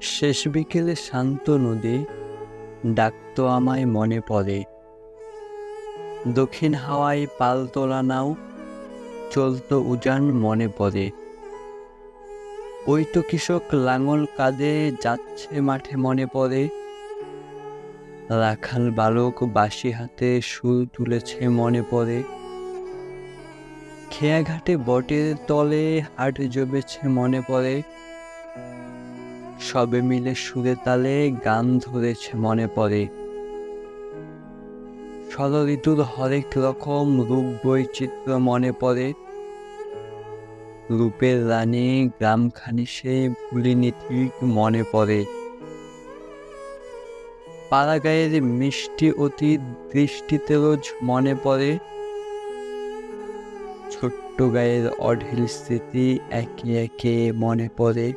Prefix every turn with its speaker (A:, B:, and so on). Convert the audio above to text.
A: শেষ বিকেলে শান্ত নদী ডাকতো আমায় মনে পড়ে। দক্ষিণ হাওয়ায় পাল তোলা নাও, চলতো উজান মনে পড়ে। ওই তো কৃষক লাঙল কাঁধে যাচ্ছে মাঠে মনে পড়ে। রাখাল বালক বাঁশি হাতে সুর তুলেছে মনে পড়ে। খেয়াঘাটে বটের তলে হাট জমেছে মনে পড়ে। সবে মিলে সুরে তালে গান ধরেছে মনে পড়ে। ষড় ঋতুর হরেক রকম রূপ বৈচিত্র্য মনে পড়ে। রূপের রানী গ্রামখানি সে ভুলিনি ঠিক মনে পড়ে। পাড়াগাঁয়ের মিষ্টি অতীত দৃষ্টিতে রোজ মনে পড়ে। ছোট্ট গায়ের অঢেল স্মৃতি একে একে মনে পড়ে।